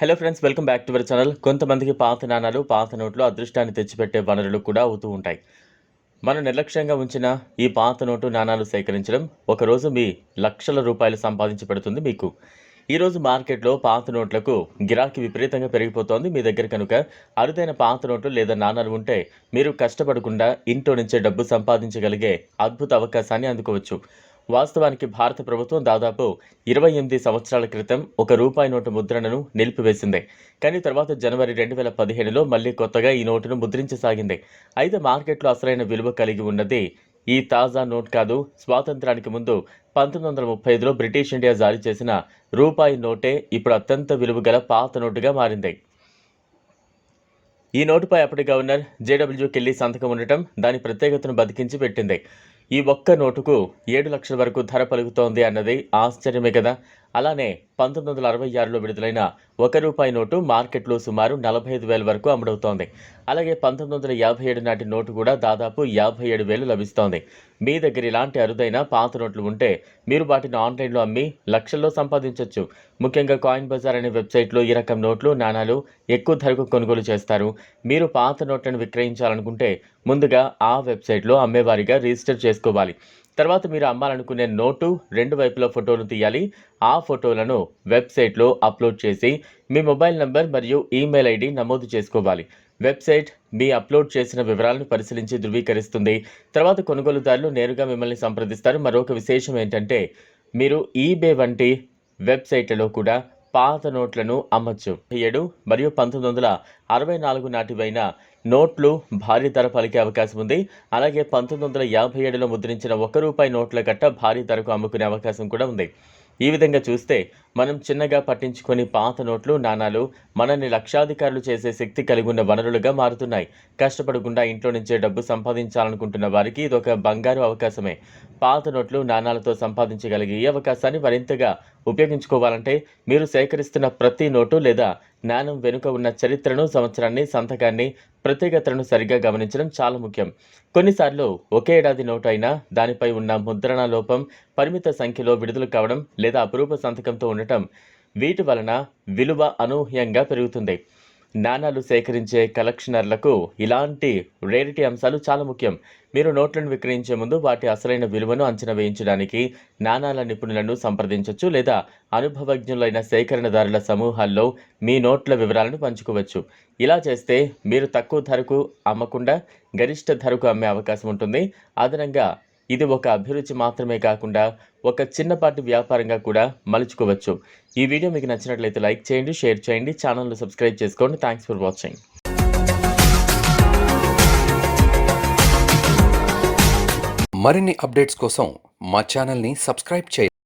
Hello friends welcome back to our channel కొంతమందికి పాత నాణాలు పాత నోట్లు అదృష్టాన్ని తెచ్చిపెట్టే వనరులు కూడా అవుతూ ఉంటాయి. మనం నిర్లక్ష్యంగా ఉంచిన ఈ పాత నోటు నాణాలు సేకరించడం ఒకరోజు మీ లక్షల రూపాయలు సంపాదించి పెడుతుంది మీకు. ఈరోజు మార్కెట్లో పాత నోట్లకు గిరాకీ విపరీతంగా పెరిగిపోతోంది. మీ దగ్గర కనుక అరుదైన పాత నోట్లు లేదా నాణాలు ఉంటే మీరు కష్టపడకుండా ఇంట్లో నుంచే డబ్బు సంపాదించగలిగే అద్భుత అవకాశాన్ని అందుకోవచ్చు. వాస్తవానికి భారత ప్రభుత్వం దాదాపు ఇరవై ఎనిమిది సంవత్సరాల క్రితం ఒక రూపాయి నోటు ముద్రణను నిలిపివేసింది. కానీ తర్వాత జనవరి రెండు వేల పదిహేనులో మళ్ళీ కొత్తగా ఈ నోటును ముద్రించసాగింది. అయితే మార్కెట్లో అసలైన విలువ కలిగి ఉన్నది ఈ తాజా నోట్ కాదు. స్వాతంత్రానికి ముందు పంతొమ్మిది వందల ముప్పై ఐదులో బ్రిటిష్ ఇండియా జారీ చేసిన రూపాయి నోటే ఇప్పుడు అత్యంత విలువ గల పాత నోటుగా మారింది. ఈ నోటుపై అప్పటి గవర్నర్ జేడబ్ల్యూ కెల్లీ సంతకం ఉండటం దాని ప్రత్యేకతను బతికించి పెట్టింది. ఈ ఒక్క నోటుకు ఏడు లక్షల వరకు ధర పలుకుతోంది అన్నది ఆశ్చర్యమే కదా. అలానే పంతొమ్మిది వందల అరవై ఆరులో విడుదలైన ఒక రూపాయి నోటు మార్కెట్లో సుమారు నలభై ఐదు వేల వరకు అమ్ముడవుతోంది. అలాగే పంతొమ్మిది వందల యాభై ఏడు నాటి నోటు కూడా దాదాపు యాభై ఏడు వేలు లభిస్తోంది. మీ దగ్గర ఇలాంటి అరుదైన పాత నోట్లు ఉంటే మీరు వాటిని ఆన్లైన్లో అమ్మి లక్షల్లో సంపాదించవచ్చు ముఖ్యంగా కాయిన్ బజార్ అనే వెబ్సైట్లో ఈ రకం నోట్లు నాణాలు ఎక్కువ ధరకు కొనుగోలు చేస్తారు. మీరు పాత నోట్లను విక్రయించాలనుకుంటే ముందుగా ఆ వెబ్సైట్లో అమ్మేవారిగా రిజిస్టర్ చేసుకోవాలి. తర్వాత మీరు అమ్మాలనుకునే నోటు రెండు వైపుల ఫోటోలు తీయాలి. ఆ ఫోటోలను వెబ్సైట్లో అప్లోడ్ చేసి మీ మొబైల్ నంబర్ మరియు ఈమెయిల్ ఐడి నమోదు చేసుకోవాలి. వెబ్సైట్ మీ అప్లోడ్ చేసిన వివరాలను పరిశీలించి ధృవీకరిస్తుంది. తర్వాత కొనుగోలుదారులు నేరుగా మిమ్మల్ని సంప్రదిస్తారు. మరొక విశేషం ఏంటంటే మీరు ఈబే వంటి వెబ్సైట్లలో కూడా పాత నోట్లను అమ్మచ్చు. ఏడు మరియు పంతొమ్మిది వందల అరవై నాలుగు నాటివైన నోట్లు భారీ ధర పలికే అవకాశం ఉంది. అలాగే పంతొమ్మిది వందల యాభై ఏడులో ముద్రించిన ఒక రూపాయి నోట్ల గట్ట భారీ ధరకు అమ్ముకునే అవకాశం కూడా ఉంది. ఈ విధంగా చూస్తే మనం చిన్నగా పట్టించుకొని పాత నోట్లు నాణాలు మనల్ని లక్షాధికారులు చేసే శక్తి కలిగి ఉన్న వనరులుగా మారుతున్నాయి. కష్టపడకుండా ఇంట్లో నుంచే డబ్బు సంపాదించాలనుకుంటున్న వారికి ఇది ఒక బంగారు అవకాశమే. పాత నోట్లు నాణాలతో సంపాదించగలిగే ఈ అవకాశాన్ని మరింతగా ఉపయోగించుకోవాలంటే మీరు సేకరిస్తున్న ప్రతి నోటు లేదా జ్ఞానం వెనుక ఉన్న చరిత్రను సంవత్సరాన్ని సంతకాన్ని ప్రత్యేకతలను సరిగ్గా గమనించడం చాలా ముఖ్యం. కొన్నిసార్లు ఒకే ఏడాది నోటు అయినా దానిపై ఉన్న ముద్రణ లోపం పరిమిత సంఖ్యలో విడుదల కావడం లేదా అపురూప సంతకంతో ఉండటం వీటి వలన విలువ అనూహ్యంగా పెరుగుతుంది. నాణాలు సేకరించే కలెక్షనర్లకు ఇలాంటి రేరిటీ అంశాలు చాలా ముఖ్యం. మీరు నోట్లను విక్రయించే ముందు వాటి అసలైన విలువను అంచనా వేయించడానికి నాణాల నిపుణులను సంప్రదించవచ్చు లేదా అనుభవజ్ఞులైన సేకరణదారుల సమూహాల్లో మీ నోట్ల వివరాలను పంచుకోవచ్చు. ఇలా చేస్తే మీరు తక్కువ ధరకు అమ్మకుండా గరిష్ట ధరకు అమ్మే అవకాశం ఉంటుంది. అదనంగా ఇది ఒక అభిరుచి మాత్రమే కాకుండా ఒక చిన్నపాటి వ్యాపారంగా కూడా మలుచుకోవచ్చు. ఈ వీడియో మీకు నచ్చినట్లయితే లైక్ చేయండి షేర్ చేయండి ఛానల్ను సబ్స్క్రైబ్ చేసుకోండి. థ్యాంక్స్ ఫర్ వాచింగ్ మరిన్ని అప్డేట్స్ కోసం మా ఛానల్ని సబ్స్క్రైబ్ చేయండి.